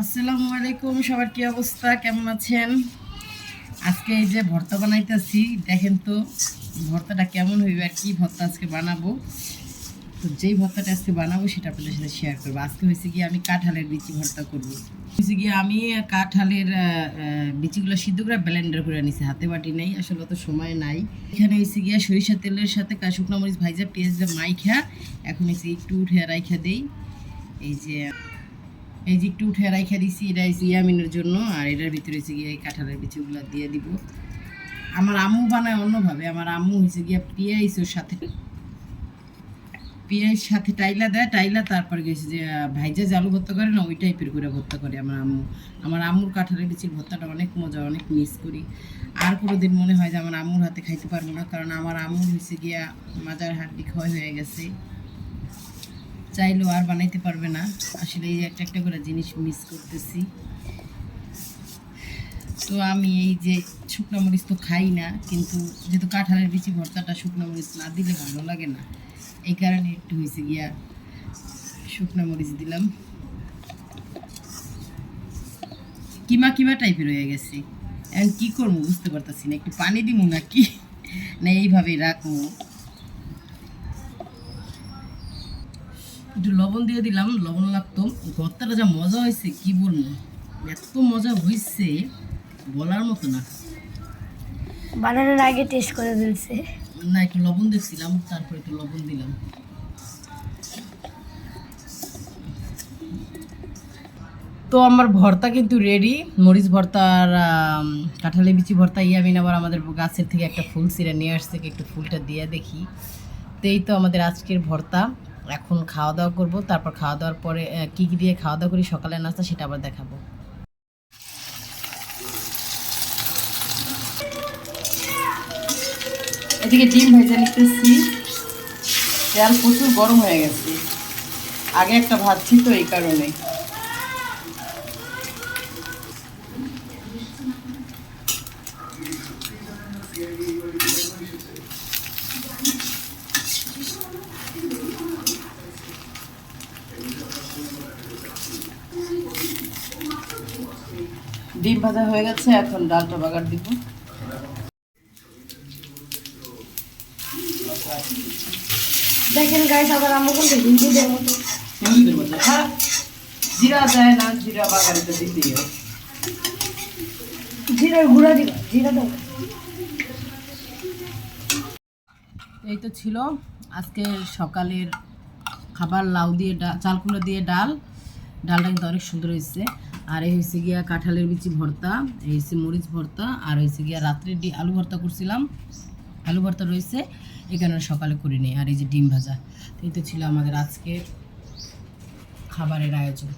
আসসালামু আলাইকুম, সবার কি অবস্থা? কেমন আছেন? আজকে এই যে ভর্তা বানাইতেছি, দেখেন তো ভর্তাটা কেমন হইবে আর কি ভর্তা আজকে বানাবো। তো যেই ভর্তাটা আজকে বানাবো সেটা আপনাদের সাথে শেয়ার করব। আজকে হয়েছে গিয়ে আমি কাঁঠালের বিচি ভর্তা করব। হয়েছে গিয়ে আমি কাঁঠালের বিচিগুলো সিদ্ধ করে ব্লেন্ডার করে নিছি হাতে বাটি নেই, আসলে অত সময় নাই। এখানে হয়েছে গিয়ে সরিষা তেলের সাথে শুকনো মরিচ ভাইজা পেঁয়াজ দিয়ে মাইখা। এখন হয়েছে একটু উঠে রাইখা দেই। এই যে এই যে একটু উঠে রাইখা দিছি, এটা ইয়ামিনের জন্য, আর এটার ভিতরে হচ্ছে গিয়ে এই কাঁঠালের বিচিগুলো দিয়ে দিব। আমার আম্মু বানায় অন্যভাবে, আমার আম্মু হয়েছে গিয়া পেঁয়াজ ওর সাথে পেঁয়াজ সাথে টাইলা দেয়, টাইলা তারপর গেছে যে, ভাইজা আলু ভর্তা করে না, ওই টাইপের করে ভর্তা করে আমার আম্মু। আমার আম্মুর কাঁঠালের বিচির ভর্তাটা অনেক মজা, অনেক মিস করি। আর কোনো দিন মনে হয় যে আমার আম্মুর হাতে খাইতে পারব না, কারণ আমার আম্মুর হয়েছে গিয়া মাজার হাড্ডি ক্ষয় হয়ে গেছে। চাইলেও আর বানাইতে পারবে না। আসলে এই একটা একটা করে জিনিস মিস করতেছি। তো আমি এই যে শুকনো মরিচ তো খাই না, কিন্তু যেহেতু কাঁঠালের বিচি ভর্তাটা শুকনো মরিচ না দিলে ভালো লাগে না। এই কারণে একটু হয়েছে গিয়া শুকনো মরিচ দিলাম। কিমা কিমা টাইপের হয়ে গেছে। এখন কী করব বুঝতে পারতাছি না, একটু পানি দিব নাকি? না, এইভাবেই রাখব। একটু লবণ দিয়ে দিলাম লবণ লাগতো। ভর্তাটা যা মজা হয়েছে কি বলব? এত মজা হয়েছে বলার মতো না। বানানোর আগে টেস্ট করে ফেলছে। না একটু লবণ দিয়েছিলাম তারপরে একটু লবণ দিলাম। তো আমার ভর্তা কিন্তু রেডি মরিচ ভর্তা আর কাঁঠালি বিচি ভর্তা ইয়ামিন আবার আমাদের গাছের থেকে একটা ফুল ছিঁড়ে নিয়ে আসছে একটু ফুলটা দিয়ে দেখি। তো এই তো আমাদের আজকের ভর্তা। এখন খাওয়া দাওয়া করব, তারপর খাওয়া দাওয়ার পরে কি কি দিয়ে খাওয়া দাওয়া করি, সকালের নাস্তা সেটা আবার দেখাবো। এদিকে ডিম ভেজে নিতেছি। তেল প্রচুর গরম হয়ে গেছে। আগে একটা ভাজছি তো এই কারণে। ডিম ভাজা হয়ে গেছে এখন ডালটা বাগার দিব। দেখেন গাইস আবার আম্মু কিন্তু হিন্দুদের মতো। হিন্দুদের মধ্যে হ্যাঁ জিরা দেয় না জিরা বাগারে তো দিতেই হয়। জিরার গুঁড়া দিবা জিরা দাও। এই তো ছিল আজকে সকালের খাবার লাউ দিয়ে ডাল চালকুলো দিয়ে ডাল। ডালটা কিন্তু অনেক সুন্দর হয়েছে। আর এই হয়েছে গিয়া কাঁঠালের বিচি ভর্তা, এই হয়েছে মরিচ ভর্তা, আর হয়েছে গিয়া রাত্রে আলু ভর্তা করছিলাম। আলু ভর্তা রয়েছে এখানে সকালে করে নিই আর এই যে ডিম ভাজা। এই তো ছিল আমাদের আজকের খাবারের আয়োজন।